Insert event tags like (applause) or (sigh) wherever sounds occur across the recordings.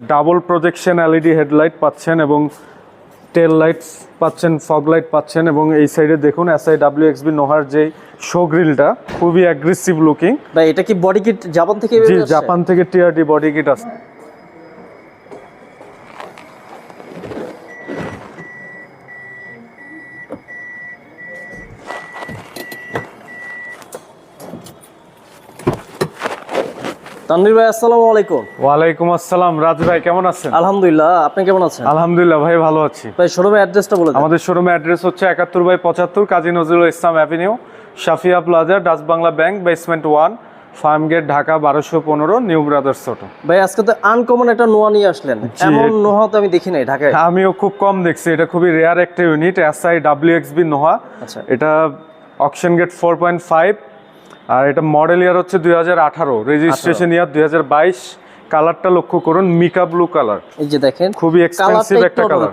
Double projection LED headlight পাচ্ছেন এবং tail lights পাচ্ছেন ফগ লাইট পাচ্ছেন এবং এই সাইডে দেখুন এস এসআই ডাব্লিউ এক্সবি নোহার যে শো গ্রিলটা খুবই অ্যাগ্রেসিভ লুকিং এটা কি বডি কিট জাপান থেকে? জাপান থেকে টিআরডি বডি কিট আছে তানভীর ভাই আসসালামু আলাইকুম। ওয়ালাইকুম আসসালাম। রাজ ভাই কেমন আছেন? আলহামদুলিল্লাহ আপনি কেমন আছেন? আলহামদুলিল্লাহ ভাই ভালো আছি। ভাই শোরুমের অ্যাড্রেসটা বলে দেন। আমাদের শোরুমে অ্যাড্রেস হচ্ছে একাত্তর বাই পঁচাত্তর Kazi Nazrul Islam avenue Shafia plaza Dutch Bangla bank basement one Farmgate Dhaka বারোশো পনেরো নিউ ব্রাদার্স ছোট ভাই আজকে তো আনকমন একটা নোয়া নিয়ে আসলেন। এমন নোহা তো আমি দেখি নাই ঢাকায়। আমিও খুব কম দেখছি। এটা খুবই রেয়ার একটা unit SI W XB Noah আচ্ছা। এটা auction grade four point five আর এটা মডেল ইয়ার হচ্ছে দুই হাজার আঠারো। রেজিস্ট্রেশন ইয়ার দুই হাজার বাইশ। কালারটা লক্ষ্য করুন মিকা ব্লু কালার এই যে দেখেন খুবই এক্সপেন্সিভ একটা কালার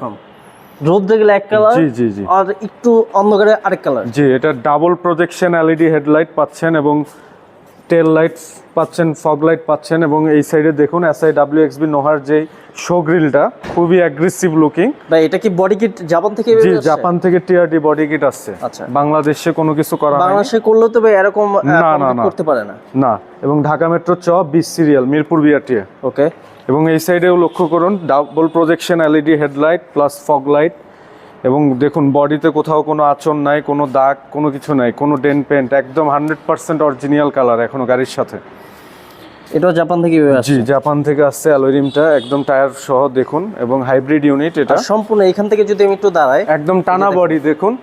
রোদ গেলে এক কালার জি জি জি। আর একটু অন্ধকারে আরেক কালার জি এটা ডাবল প্রজেকশন এলইডি হেডলাইট পাচ্ছেন এবং টেল লাইটস পাচ্ছেন ফগ লাইট পাচ্ছেন এবং এই সাইডে দেখুন এসআই ডাব্লিউ এক্স বি নোহার যে শো গ্রিলটা খুবই অ্যাগ্রেসিভ লুকিং ভাই এটা কি বডি কিট জাপান থেকে জি? জাপান থেকে টিআরডি বডি কিট আসছে। আচ্ছা। বাংলাদেশে কোনো কিছু করা বাংলাদেশে করলেও তো ভাই এরকম আহ, না, না। করতে পারে না। না এবং ঢাকা মেট্রো চ বিশ সিরিয়াল মিরপুর বিআরটিএ ওকে এবং এই সাইডেও লক্ষ্য করুন double projection LED headlight plus fog light এবং দেখুন বডিতে কোথাও কোনো আচরণ নাই কোনো দাগ কোনো কিছু নাই কোনো ডেন পেন্ট একদম হান্ড্রেড পার্সেন্ট অরিজিনাল কালার এখনও গাড়ির সাথে। এটাও জাপান থেকে জি জাপান থেকে আসছে অ্যালোরিমটা একদম টায়ার সহ দেখুন এবং হাইব্রিড ইউনিট এটা। সম্পূর্ণ এখান থেকে যদি আমি একটু দাঁড়াই একদম টানা বডি দেখুন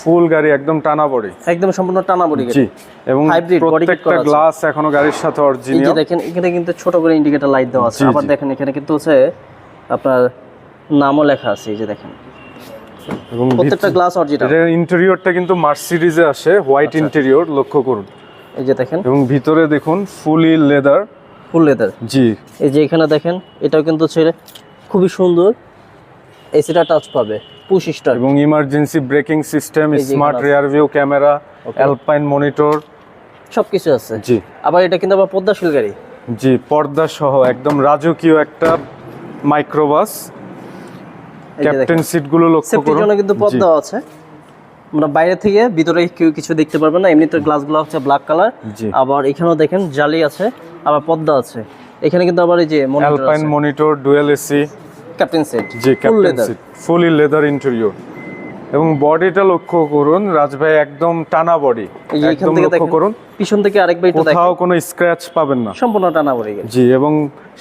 ফুল গাড়ি একদম টানা বডি। একদম সম্পূর্ণ টানা বডি জি এবং প্রত্যেকটা গ্লাস এখনও গাড়ির সাথে অরিজিনাল এই যে দেখেন এখানে কিন্তু ছোট করে ইন্ডিকেটর লাইট দেওয়া আছে। আবার দেখেন এখানে কিন্তু আছে আপনার নামও লেখা আছে এই যে দেখেন। এবং প্রত্যেকটা গ্লাস অরিজিনাল এটা ইন্টেরিয়রটা কিন্তু মার্সিডিজে আসে হোয়াইট আচ্ছা। ইন্টেরিয়র লক্ষ্য করুন। এই যে দেখেন। এবং ভিতরে দেখুন ফুলি লেদার ফুল লেদার জি। এই যে এখানে দেখেন এটাও কিন্তু হচ্ছে খুবই সুন্দর এসিটা টাচ পাবে পুশ স্টার্ট এবং emergency braking system smart rear view camera Alpine monitor সবকিছু আছে। জি। আবার এটা কিন্তু আবার পদ্মাশীল গাড়ি। জি পর্দা সহ একদম রাজকীয় একটা মাইক্রোবাস ক্যাপ্টেন সিটগুলো লক্ষ্য সেফটির করুন। জন্য কিন্তু জি, পর্দাও আছে। আমরা বাইরে থেকে ভিতরে কেউ কিছু দেখতে পারবে না। এমনিতে গ্লাসগুলো হচ্ছে ব্ল্যাক কালার আবার এখানেও দেখেন জালি আছে আবার পর্দা আছে। এখানে কিন্তু আবার এই যে Alpine monitor dual AC captain seat জি captain leather seat fully leather interior এবং বডিটা লক্ষ্য করুন রাজ ভাই একদম টানা বডি একদম থেকে লক্ষ্য করুন। পিছন থেকে আরেকবার একটু দেখেন। কোথাও কোনো স্ক্র্যাচ পাবেন না। সম্পূর্ণ টানা বডি জি এবং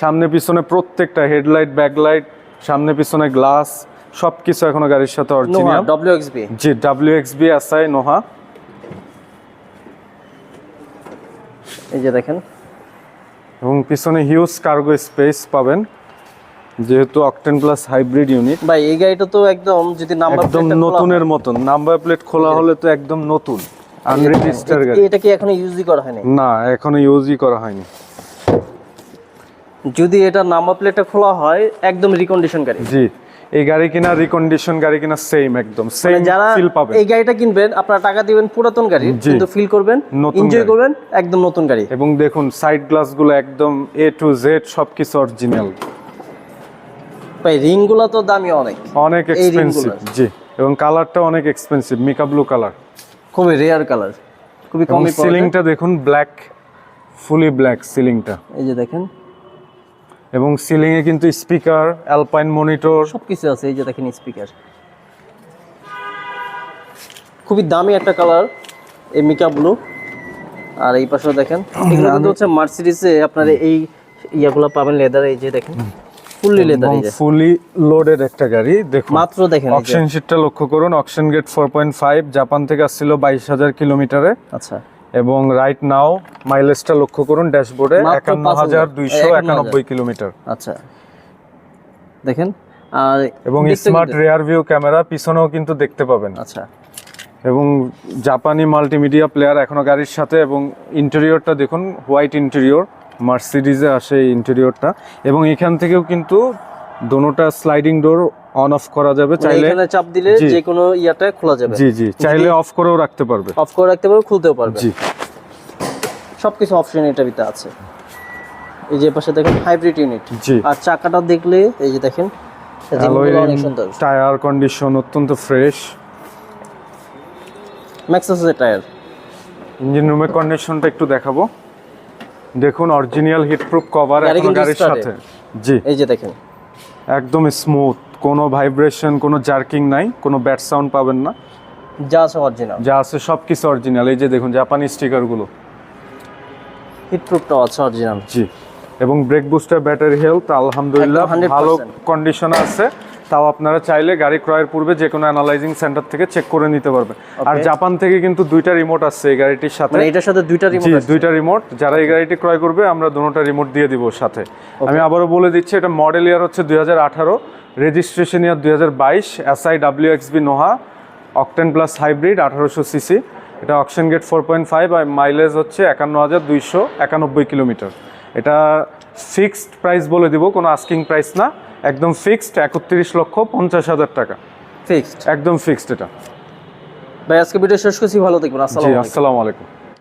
সামনে পিছনে প্রত্যেকটা হেডলাইট ব্যাকলাইট সামনে পিছনে গ্লাস সবকিছু এখনও গাড়ির সাথে অরিজিনাল। ডব্লিউ এক্সবি জি W X B SI Noah. এই যে দেখেন। এবং পিছনে হিউজ কার্গো স্পেস পাবেন যেহেতু অকটেন প্লাস হাইব্রিড ইউনিট ভাই এই গাড়িটা তো একদম যদি নাম্বার একদম নতুনের মতন। নাম্বার প্লেট খোলা হলে তো একদম নতুন আনরেজিস্টার গাড়ি এটা কি এখনও ইউজই করা হয়নি? না এখনও ইউজই করা হয়নি। যদি এটা নাম্বার প্লেটটা খোলা হয় একদম রিকন্ডিশন গাড়ি। জি এই গাড়ি কিনা রিকন্ডিশন গাড়ি কিনা সেম একদম সেম মানে যারা ফিল পাবেন। এই গাড়িটা কিনবেন আপনারা টাকা দিবেন পুরাতন গাড়ি। কিন্তু ফিল করবেন এনজয় করবেন একদম নতুন গাড়ি। এবং দেখুন সাইড গ্লাসগুলো একদম এ টু জেড সবকিছু অরিজিনাল ভাই রিংগুলো তো দামি অনেক। অনেক এক্সপেন্সিভ জি এবং কালারটা অনেক এক্সপেন্সিভ মিকা ব্লু কালার খুবই রেয়ার কালার খুবই কমই সিলিংটা দেখুন ব্ল্যাক ফুলি ব্ল্যাক সিলিংটা এই যে দেখেন এবং সিলিং এ কিন্তু স্পিকার অ্যালপাইন মনিটর সবকিছু আছে এই যে দেখেন স্পিকার খুবই দামি একটা কালার এই মিকা ব্লু আর এই পাশে দেখেন (coughs) এগুলো কিন্তু হচ্ছে মার্সিডিসে আপনার এই ইয়াগুলো পাবেন লেদার এই যে দেখেন ফুললি লেদার এই যে। ফুলি লোডেড একটা গাড়ি দেখুন। মাত্র দেখেন। অকশন শিটটা লক্ষ্য করুন auction grade four point five Japan থেকে আসছিল বাইশ হাজার কিলোমিটারে আচ্ছা। এবং রাইট নাও মাইলেজটা লক্ষ্য করুন ড্যাশবোর্ডে একান্ন হাজার। দুইশো একানব্বই কিলোমিটার। আচ্ছা। দেখেন আর এবং স্মার্ট রেয়ার ভিউ ক্যামেরা পিছনেও কিন্তু দেখতে পাবেন। আচ্ছা। এবং জাপানি মাল্টিমিডিয়া প্লেয়ার এখনও গাড়ির সাথে এবং ইন্টেরিয়রটা দেখুন হোয়াইট ইন্টেরিয়র মার্সিডিজে আসে এই ইন্টেরিয়রটা এবং এখান থেকেও কিন্তু দোনোটা স্লাইডিং ডোর অন অফ করা যাবে মানে চাইলে। এখানে চাপ দিলে। যে কোনো ইয়াটা খোলা যাবে। জি জি। চাইলে অফ করেও রাখতে পারবে। অফ করে রাখতে পারবে খুলতেও পারবে। জি। সবকিছু অপশন এটার ভিতরে আছে। এই যে পাশে দেখেন হাইব্রিড ইউনিট জি। আর চাকাটা দেখলে এই যে দেখেন অনেক সুন্দর। টায়ার কন্ডিশন অত্যন্ত ফ্রেশ ম্যাক্সাসের টায়ার ইঞ্জিন রুমের কন্ডিশনটা একটু দেখাবো। দেখুন অরিজিনাল হিটপ্রুফ কভার এখন গাড়ির সাথে। জি। এই যে দেখেন। একদম স্মুথ কোনো ভাইব্রেশন কোনো জার্কিং নাই কোনো ব্যাট সাউন্ড পাবেন না। যা আছে অরিজিনাল যা আছে সব কিছু অরিজিনাল এই যে দেখুন জাপানি স্টিকারগুলো। হিট প্রুফটাও আছে অরিজিনাল জি। এবং ব্রেক বুস্টার ব্যাটারি হেলথ আলহামদুলিল্লাহ ভালো কন্ডিশনে আছে। তাও আপনারা চাইলে গাড়ি ক্রয়ের পূর্বে যে কোনো অ্যানালাইজিং সেন্টার থেকে চেক করে নিতে পারবেন। আর জাপান থেকে কিন্তু দুইটা রিমোট আসছে এই গাড়িটির সাথে। মানে এটার সাথে দুইটা রিমোট দুইটা রিমোট যারা এই গাড়িটি ক্রয় করবে আমরা দুটোটা রিমোট দিয়ে দিব সাথে। আমি আবারও বলে দিচ্ছি এটা মডেল ইয়ার হচ্ছে দুই হাজার আঠারো। রেজিস্ট্রেশন ইয়ার দুই হাজার বাইশ SI W XB Noah octane plus hybrid আঠারোশো সিসি। এটা auction grade four point five আর মাইলেজ হচ্ছে একান্ন হাজার দুইশো একানব্বই কিলোমিটার। এটা ফিক্সড প্রাইস বলে দিব কোনো আস্কিং প্রাইস না। একদম ফিক্সড একত্রিশ লক্ষ পঞ্চাশ হাজার টাকা। ফিক্সড? একদম ফিক্সড এটা। ভাই আজকে ভিডিও শেষ করছি ভালো জি আসসালামু আলাইকুম।